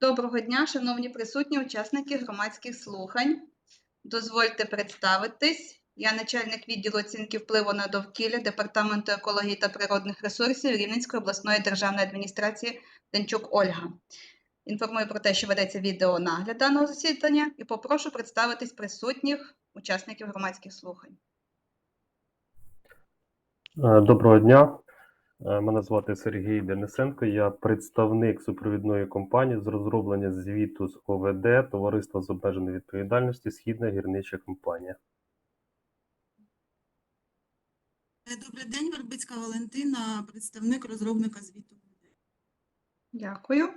Доброго дня, шановні присутні, учасники громадських слухань. Дозвольте представитись. Я начальник відділу оцінки впливу на довкілля Департаменту екології та природних ресурсів Рівненської обласної державної адміністрації Денчук Ольга. Інформую про те, що ведеться відеонагляд даного засідання і попрошу представитись присутніх учасників громадських слухань. Е, Доброго дня. Е, Мене звати Сергій Денисенко. Я представник супровідної компанії з розроблення звіту з ОВД Товариства з обмеженою відповідальністю Східна гірнича компанія. Е, Добрий день, Вербицька Валентина, представник розробника звіту. Дякую.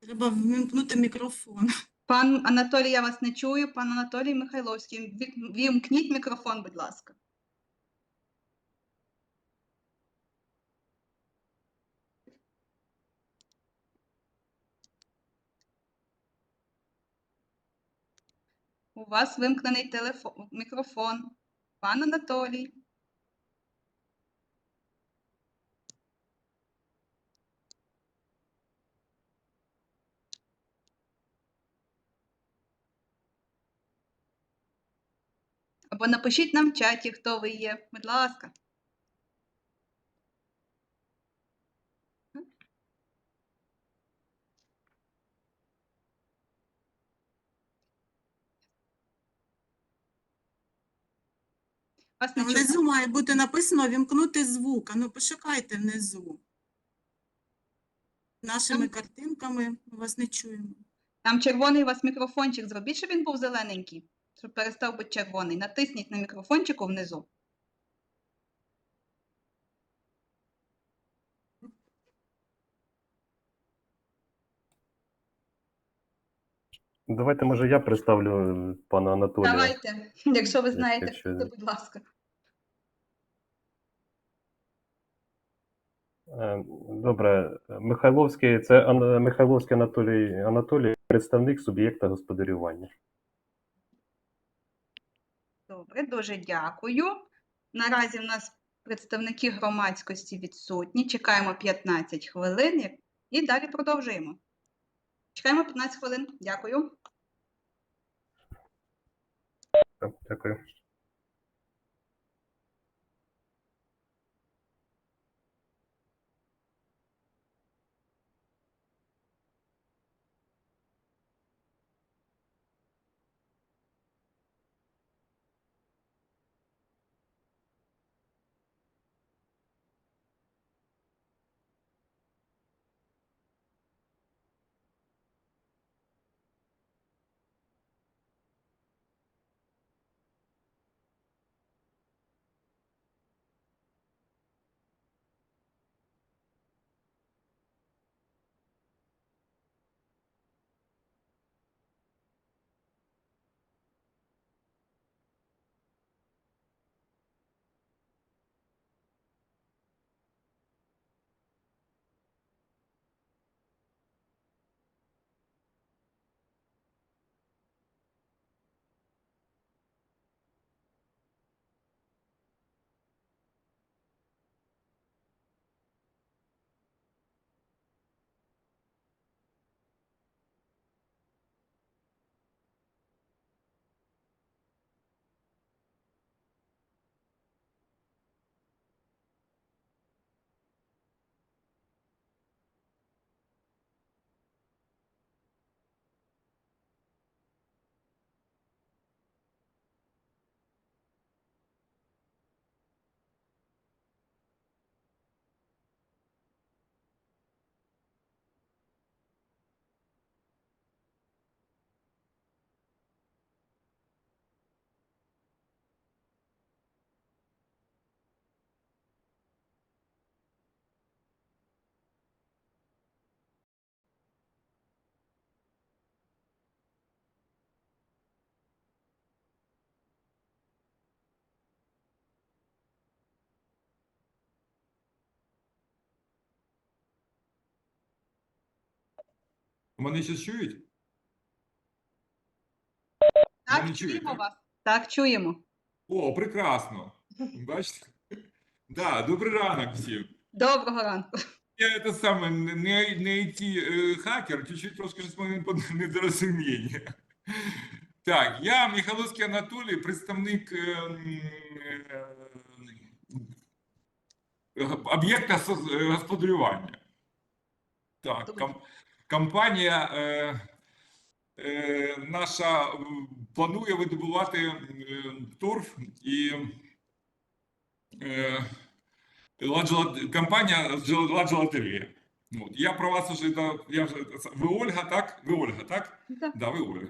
Треба вимкнути мікрофон. Пан Анатолій, я вас не чую. Пан Анатолій Михайловський, вімкніть мікрофон, будь ласка. У вас вимкнений телефон, мікрофон. Пан Анатолій. Або напишіть нам в чаті, хто ви є. Будь ласка. Вас не чути. Внизу має бути написано вімкнути звук. А ну пошукайте внизу. Нашими Там- картинками ми вас не чуємо. Там червоний у вас мікрофончик. Зробіть, щоб він був зелененький, щоб перестав бути червоний. Натисніть на мікрофончику внизу. Давайте, може, я представлю е, пана Анатолія. Давайте, якщо ви знаєте, якщо- то будь ласка. Е, Добре, Михайловський, це Михайловський Анатолій Анатолій, представник суб'єкта господарювання. Добре, дуже дякую. Наразі в нас представники громадськості відсутні. Чекаємо 15 хвилин і далі продовжуємо. Чекаємо 15 хвилин. Дякую. Дякую. Мене ще чують? Так, не чуємо чуєте? вас. Так, чуємо. О, прекрасно. Бачите? Да, добрий ранок всім. Доброго ранку. Я это самое, не, не IT е, хакер, чуть-чуть трошки щось мене недорозуміння. Так, я Михайловський Анатолій, представник е, е, об'єкта е, господарювання. Так, компанія е, е, наша планує видобувати е, торф і е, компанія Ладжелатерія. От. Я про вас уже, да, я вже, ви Ольга, так? Ви Ольга, так? Да. Да, ви Ольга.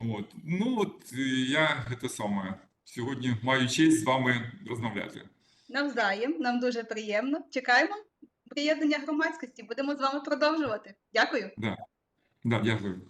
От. Ну от я це саме сьогодні маю честь з вами розмовляти. Навзаєм, нам дуже приємно. Чекаємо приєднання громадськості. Будемо з вами продовжувати. Дякую. Да, дякую.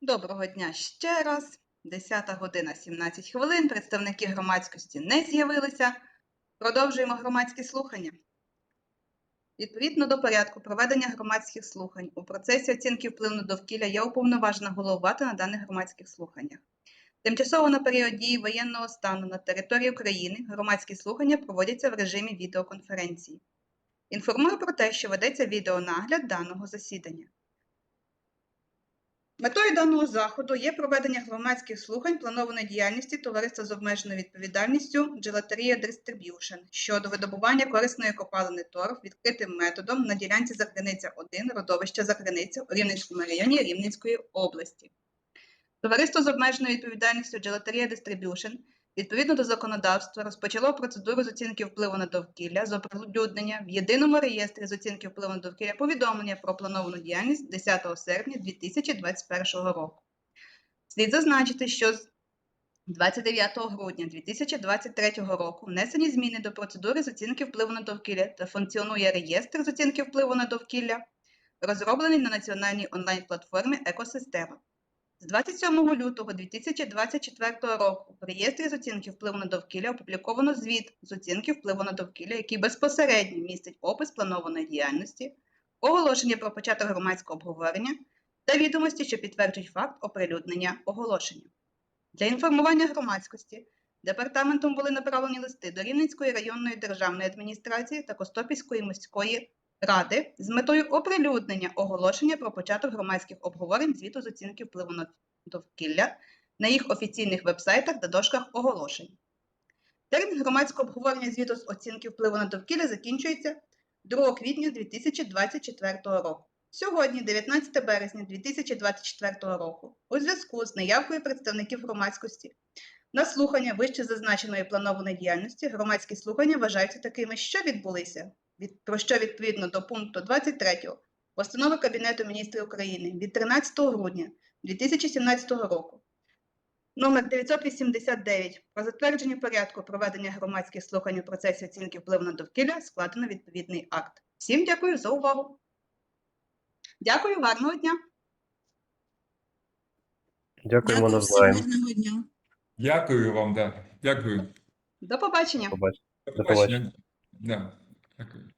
Доброго дня ще раз. 10 година 17 хвилин. Представники громадськості не з'явилися. Продовжуємо громадські слухання. Відповідно до порядку проведення громадських слухань у процесі оцінки впливу довкілля я уповноважена головувати на даних громадських слуханнях. Тимчасово на період дії воєнного стану на території України громадські слухання проводяться в режимі відеоконференції. Інформую про те, що ведеться відеонагляд даного засідання. Метою даного заходу є проведення громадських слухань планованої діяльності товариства з обмеженою відповідальністю Джелатерія Дистриб'юшн щодо видобування корисної копалини торф відкритим методом на ділянці Закриниця 1, родовища Закриниця у Рівненському районі Рівненської області. Товариство з обмеженою відповідальністю Джелатерія Distribution відповідно до законодавства розпочало процедуру з оцінки впливу на довкілля з оприлюднення в єдиному реєстрі з оцінки впливу на довкілля повідомлення про плановану діяльність 10 серпня 2021 року. Слід зазначити, що з 29 грудня 2023 року внесені зміни до процедури з оцінки впливу на довкілля та функціонує реєстр з оцінки впливу на довкілля, розроблений на національній онлайн-платформі Екосистема. З 27 лютого 2024 року в реєстрі з оцінки впливу на довкілля опубліковано звіт з оцінки впливу на довкілля, який безпосередньо містить опис планованої діяльності, оголошення про початок громадського обговорення та відомості, що підтверджують факт оприлюднення оголошення. Для інформування громадськості департаментом були направлені листи до Рівненської районної державної адміністрації та Костопільської міської ради з метою оприлюднення оголошення про початок громадських обговорень звіту з оцінки впливу на довкілля на їх офіційних вебсайтах та дошках оголошень. Термін громадського обговорення звіту з оцінки впливу на довкілля закінчується 2 квітня 2024 року. Сьогодні, 19 березня 2024 року, у зв'язку з неявкою представників громадськості на слухання вище зазначеної планованої діяльності громадські слухання вважаються такими, що відбулися, від, про що відповідно до пункту 23 Постанови Кабінету міністрів України від 13 грудня 2017 року номер 989 про затвердження порядку проведення громадських слухань у процесі оцінки впливу на довкілля складено відповідний акт. Всім дякую за увагу. Дякую, гарного дня. Дякуємо Дякую всім навзаєм. гарного дня. Дякую вам, да. Дякую. До побачення. Побачимо. До побачення. побачення. Да. Дякую.